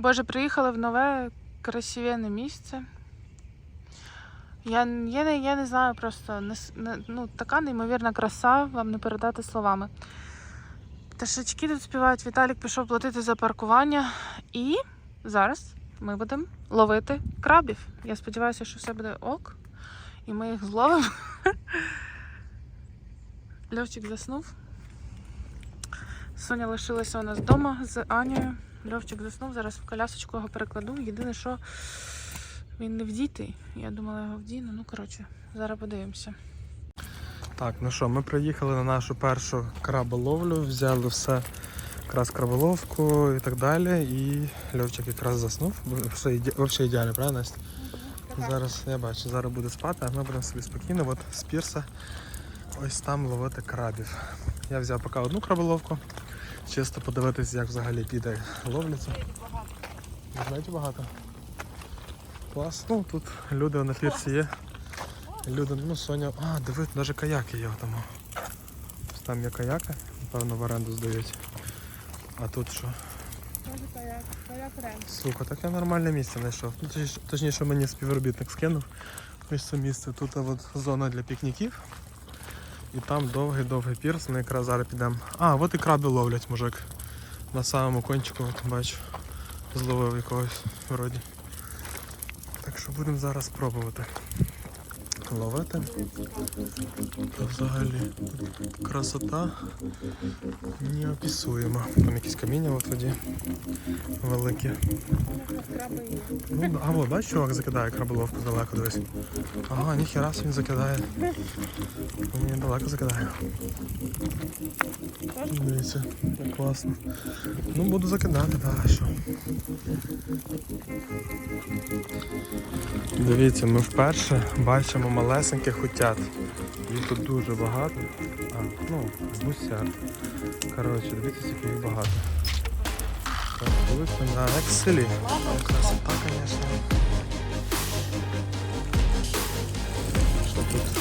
Боже, приїхали в нове красивенне місце. Я, я, не, я не знаю просто, не, не, ну, така неймовірна краса, вам не передати словами. Пташечки тут співають, Віталік пішов платити за паркування. І зараз ми будемо ловити крабів. Я сподіваюся, що все буде ок. І ми їх зловимо. Льовчик заснув. Соня лишилася у нас вдома з Анією. Льовчик заснув, зараз в колясочку його перекладу. Єдине, що він не вдітий. Я думала, його вдіну. Ну, коротше, зараз подивимося. Так, ну що, ми приїхали на нашу першу краболовлю, взяли все, якраз краболовку і так далі. І Льовчик якраз заснув. Все іде... взагалі ідеально, правда, Настя? Зараз я бачу, зараз буде спати, а ми будемо собі спокійно от з пірса ось там ловити крабів. Я взяв поки одну краболовку, чисто подивитися, як взагалі піде ловляться. Знаєте багато? Клас. Ну тут люди на пірсі є. Люди, ну Соня, а, диви, навіть каяки є там. Ось Там є каяки, напевно, в оренду здають. А тут що? Сука, таке нормальне місце знайшов. Ну, точніше- мені співробітник скинув. Ось це місце. Тут от зона для пікніків. І там довгий-довгий пірс. Ми якраз зараз підемо. А, от і краби ловлять, мужик. На самому кончику, от бачу, зловив якогось вроді. Так що будемо зараз пробувати ловити. Взагалі красота неописуєма. Там якісь каміння от воді великі. Ну, а от, бачиш, чувак закидає краболовку далеко дивись. Ага, ніхера він закидає. Ні, далеко закидає. Дивіться, як класно. Ну, буду закидати, так, що. Дивіться, ми вперше бачимо малесеньких утят. Їх тут дуже багато. А, ну, гусяр. Коротше, дивіться, скільки їх багато. Так, дивіться, на як в селі. Красота, звісно. Що тут?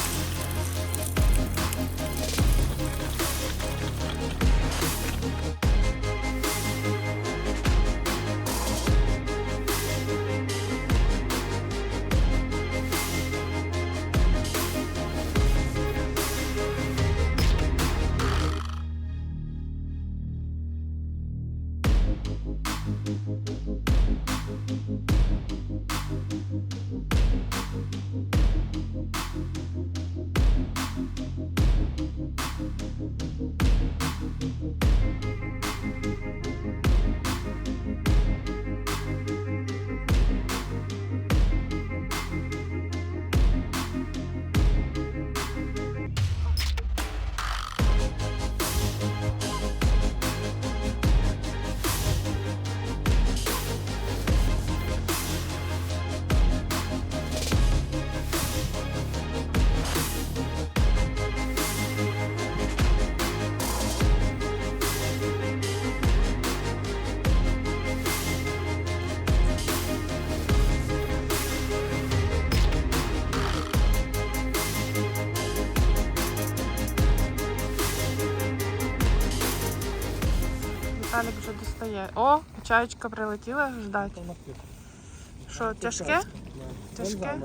Віталік вже достає. О, чаєчка прилетіла ждать. Що, тяжке? Тяжке?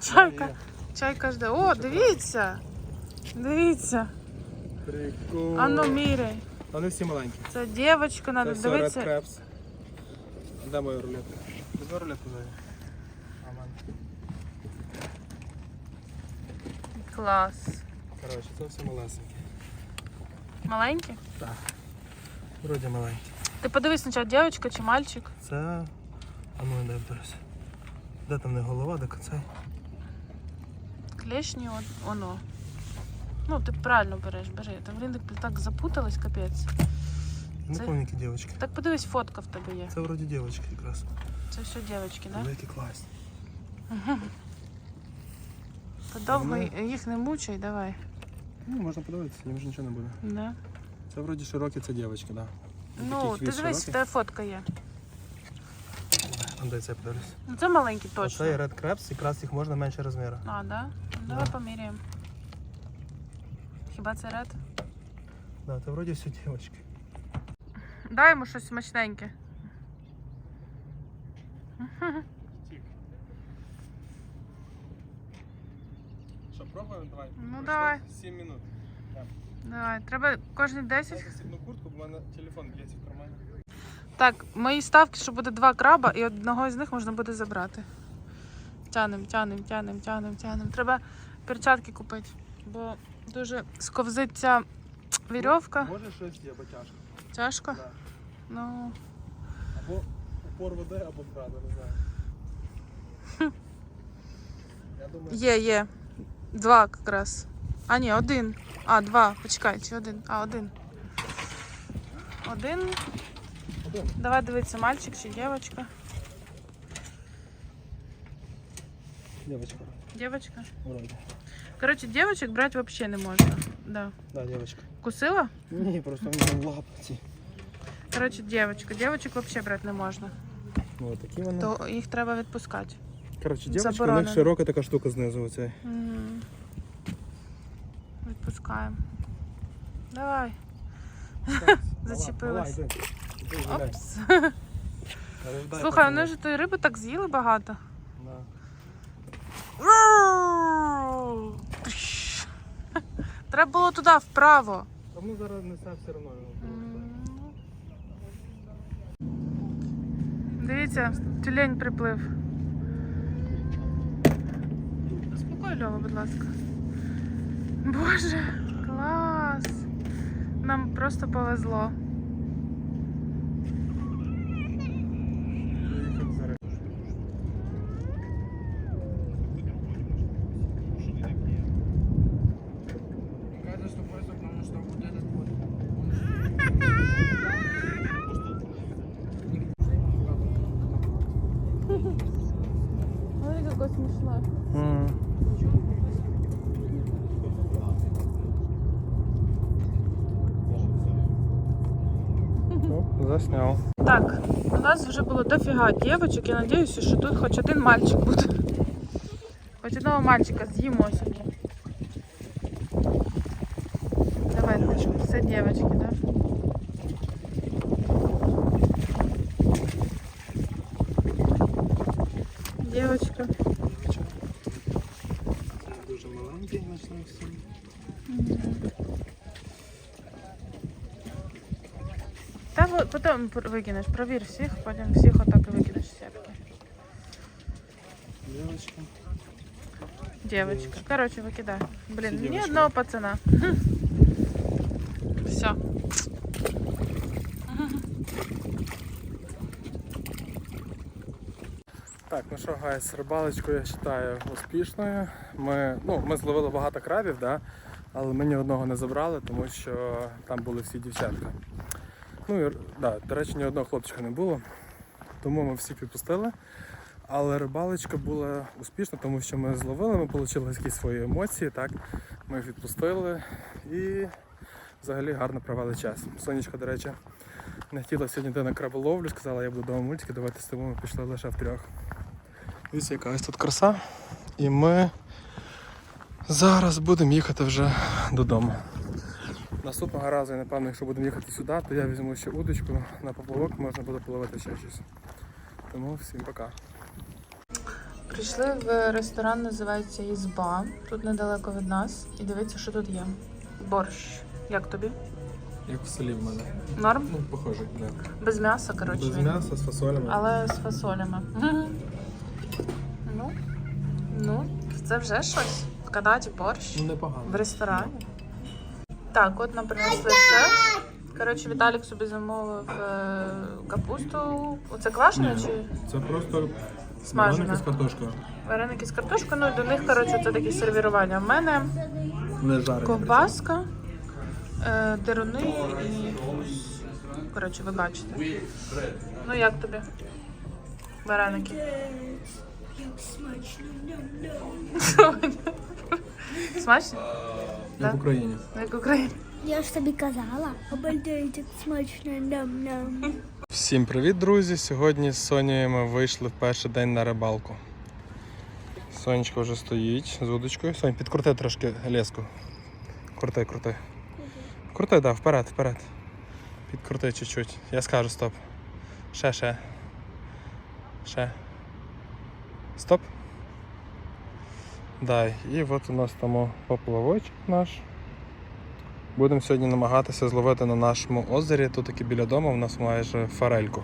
Чайка. Чайка жде. О, дивіться. Дивіться. Прикол. Ану міряй. Вони всі маленькі. Це дівчинка, треба дивитися. Де моя рулетка? Візьми рулетку дай. А, мене. Клас. Коротше, це все малесенькі. Маленькі? Вроді маленькі. Ти подивись спочатку, дівчинка чи мальчик. Це. А ну дай вдрусь. Де там не голова, де цей? Клешні, от, воно. Ну, ти правильно береш, бери. Там блін, так- так запуталась, капець. Не Це- пам'ятаю, які дівчатки. Так подивись, фотка в тебе є. Це вроді дівчатки якраз. Це все дівчатки, да? Великі класні. Подовго їх не мучай, давай. Ну, можна подивитися, їм ж нічого не буде. Да. Це вроді широкі, це дівчатки, так. Да. Ну, ти дивись, в тебе фотка є. Де це подивлюсь? Ну це маленький Це точно. є Red Crabs, якраз їх можна менше розміру. А, да? Давай поміряємо. Хіба це ред? Да, це вроді всі дівчатки. Дай йому щось смачненьке. Що, пробуємо? Давай. Ну, давай. 7 минут. Давай, треба кожні 10. Дайте сідну куртку, бо в мене телефон б'ється в кармані. Так, мої ставки, що буде два краба, і одного з них можна буде забрати. Тянем, тянем, тянем, тянем, тянем. Треба перчатки купити, бо дуже сковзиться вірьовка. Може щось є, бо тяжко. Тяжко. Да. Ну, Або упор води, або крада, не знаю. Я думаю, є, є. Два якраз. А, ні, один. А, два. Почекай, чи один? А, один. Один. один. Давай дивитися, мальчик чи дівчинка. Девочка. Дівчинка. Вроде. Коротше, дівчинок брати взагалі не можна. Да. Да, девочка. Кусила? Ні, просто в мене лапці. Коротше, дівчинка. Дівчинок взагалі брати не можна. Ну, от такі вони. То їх треба відпускати. Коротше, дівчатка, у Заборонено. них широка така штука знизу оцей. Мгм. Відпускаємо. Давай. Зачепилась. Опс. Слухай, вони ж тої риби так з'їли багато. Треба було туди, вправо. Тому зараз несе все одно. Дивіться, тюлень приплив. Успокой Льова, будь ласка. Боже, клас! Нам просто повезло. Засняв. Так, у нас вже було дофіга дівчаток. Я сподіваюся, що тут хоч один мальчик буде. Хоч одного мальчика з'їмо сьогодні. Давай, Дашка, все дівчатки, да? Дівчатка. Дуже маленький, значно всі. Потім викинеш, провір всіх, потім всіх отак і викинеш сітки. Девочка. Девочка. Короче, викидай. Блін, ні дівчатки. одного пацана. Все. Так, ну що, гайс, рибалочку я вважаю успішною. Ми, ну, ми зловили багато крабів, да? але ми ні одного не забрали, тому що там були всі дівчатка. Ну і да, до речі, ні одного хлопчика не було, тому ми всіх відпустили. Але рибалочка була успішна, тому що ми зловили, ми отримали якісь свої емоції, так? ми їх відпустили і взагалі гарно провели час. Сонечка, до речі, не хотіла сьогодні йти на краболовлю, сказала, я буду вдома мультики, давайте з тобою ми пішли лише втрьох. Дивіться, яка ось тут краса. І ми зараз будемо їхати вже додому. Наступного разу, напевно, якщо будемо їхати сюди, то я візьму ще удочку на поплавок, можна буде половити ще щось. Тому всім пока. Прийшли в ресторан, називається Ізба. Тут недалеко від нас. І дивіться, що тут є. Борщ. Як тобі? Як в селі в мене. Норм? Ну, похоже, да. Без м'яса, коротше. Без він. м'яса, з фасолями. Але з фасолями. Ну, ну, це вже щось. В Канаді борщ. Ну, непогано. В ресторані. Так, от нам принесли все. Коротше, Віталік собі замовив е, капусту. Оце квашена чи Це просто смажена? з картошкою. Вареники з картошкою, ну і до них, коротше, це таке сервірування. У мене Не жарені. ковбаска, е, деруни і. Коротше, ви бачите. Ну як тобі? Вареники. Смачно? Як в Україні. Як в Україні. Я ж тобі казала. Обалдеть, як смачно нам-нам. Всім привіт, друзі! Сьогодні з Сонією ми вийшли в перший день на рибалку. Сонечко вже стоїть з удочкою. Сонь, підкрути трошки леску. Крути, крути. Крути, да, вперед, вперед. Підкрути чуть-чуть. Я скажу стоп. Ще, ще. Ще. Стоп. Дай. І от у нас там поплавочок наш. Будемо сьогодні намагатися зловити на нашому озері. Тут таки біля дому у нас майже форельку.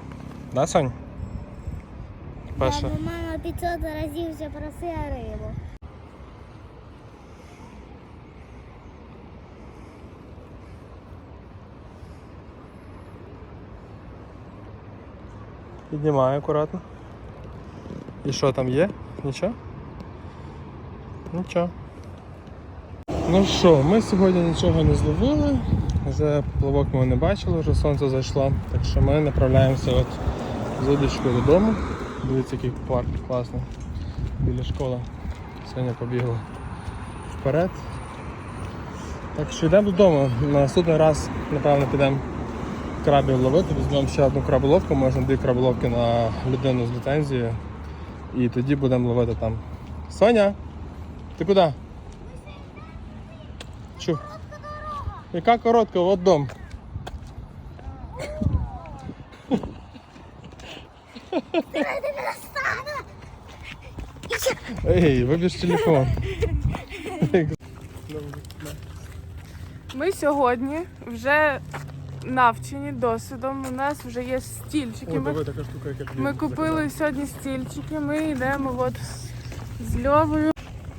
Да, Сонь? Перша. Бо мама 500 разів вже просила рибу. Піднімаю акуратно. І що там є? Нічого? Нічого. Ну що, ми сьогодні нічого не зловили. Вже плавок ми не бачили, вже сонце зайшло. Так що ми направляємося от з удочкою додому. Дивіться, який парк класний. Біля школи. Сьогодні побігла вперед. Так що йдемо додому. Наступний раз, напевно, підемо крабів ловити, візьмемо ще одну краболовку, можна дві краболовки на людину з ліцензією. І тоді будемо ловити там. Соня, ти куди? Чу. Яка коротка, от дом. Ей, вибіж телефон. Ми сьогодні вже навчені досвідом. У нас вже є стільчики. Ми, така штука, яка ми купили сьогодні стільчики. Ми йдемо от з Льовою.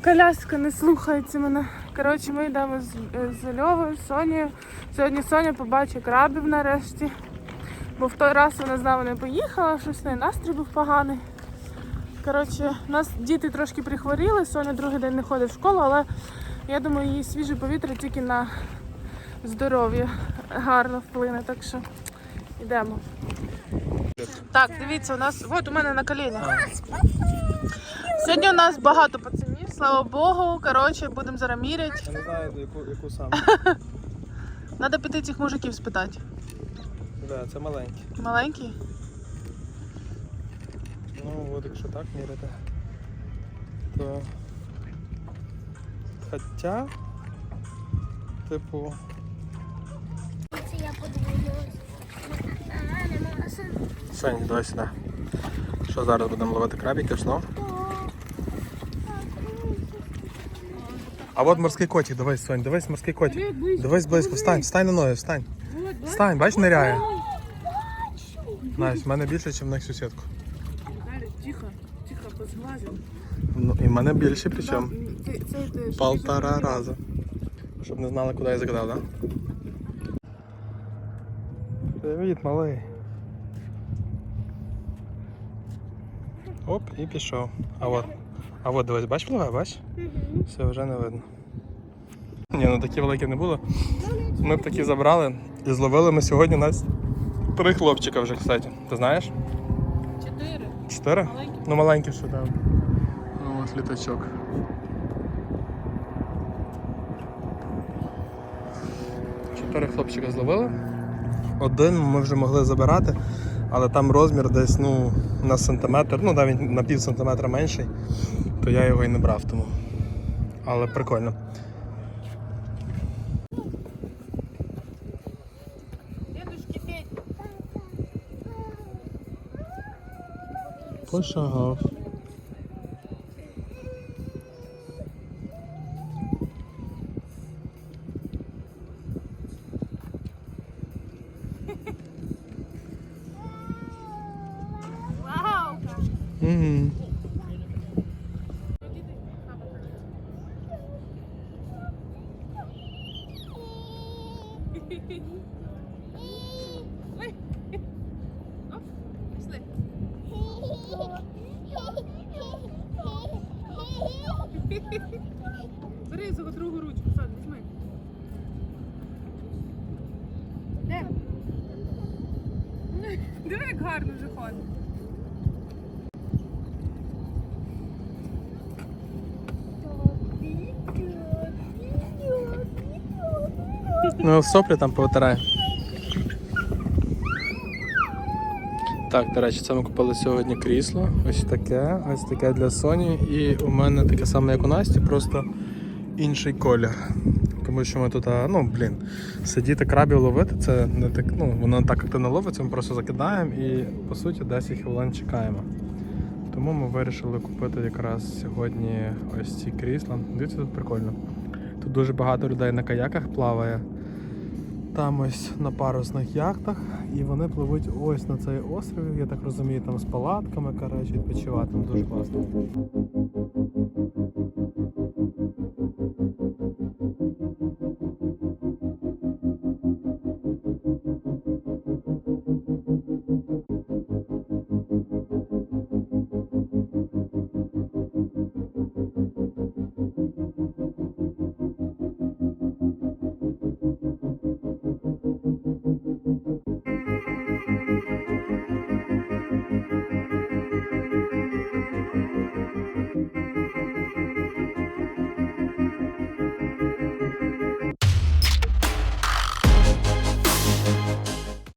Коляска не слухається мене. Коротше, ми йдемо з, з Льовою, з Сонією. Сьогодні Соня побачить крабів нарешті. Бо в той раз вона з нами не поїхала, щось в неї настрій був поганий. Коротше, нас діти трошки прихворіли, Соня другий день не ходить в школу, але я думаю, її свіже повітря тільки на здоров'я гарно вплине, так що йдемо. Так, дивіться, у нас от у мене на колінах. Сьогодні у нас багато пацанів, слава Богу. Коротше, будемо зараз міряти. Я не знаю, яку, яку саме. Треба піти цих мужиків спитати. Да, це маленький. Маленький? Ну, от якщо так міряти, то. Хоча, типу, Це я подивилась. Сань, давай сюди. Що зараз будемо ловити крабіки знов? А от морський котик, давай, Сонь, дивись морський котик. Дивись близько, встань, встань на ноги, встань. Встань, бач, ниряє. Настя, в мене більше, ніж в них сусідку. Тихо, тихо, позглазив. Ну, і в мене більше, причому. Полтора раза. раза. Щоб не знали, куди я закидав, так? Привіт, малий. Оп, і пішов. А от. А от дивись, бач, пливе, бач? Все, вже не видно. Ні, ну такі великі не було. Ми б такі забрали і зловили ми сьогодні нас три хлопчика вже, кстати. Ти знаєш? Чотири. Чотири? Маленькі. Ну маленькі ще там. Ну, ось літачок. Чотири хлопчика зловили. Один ми вже могли забирати, але там розмір десь ну, на сантиметр, ну навіть на пів сантиметра менший, то я його і не брав тому. Але прикольно. Дедушки Петь. Пошагав. Угу. Бери за ручку, Сонь, візьми. Де? Диви, як гарно вже ходить. Ну, соплі там повитирай. Так, до речі, це ми купили сьогодні крісло. Ось таке, ось таке для Соні. І у мене таке саме, як у Насті, просто інший колір. Тому що ми тут, ну блін, сидіти крабів ловити, це не так, ну, воно так активно ловиться, ми просто закидаємо і по суті 10 хвилин чекаємо. Тому ми вирішили купити якраз сьогодні ось ці крісла. Дивіться, тут прикольно. Тут дуже багато людей на каяках плаває. Там ось на парусних яхтах, і вони пливуть ось на цей острів, я так розумію, там з палатками, коротше, відпочивати. Дуже класно.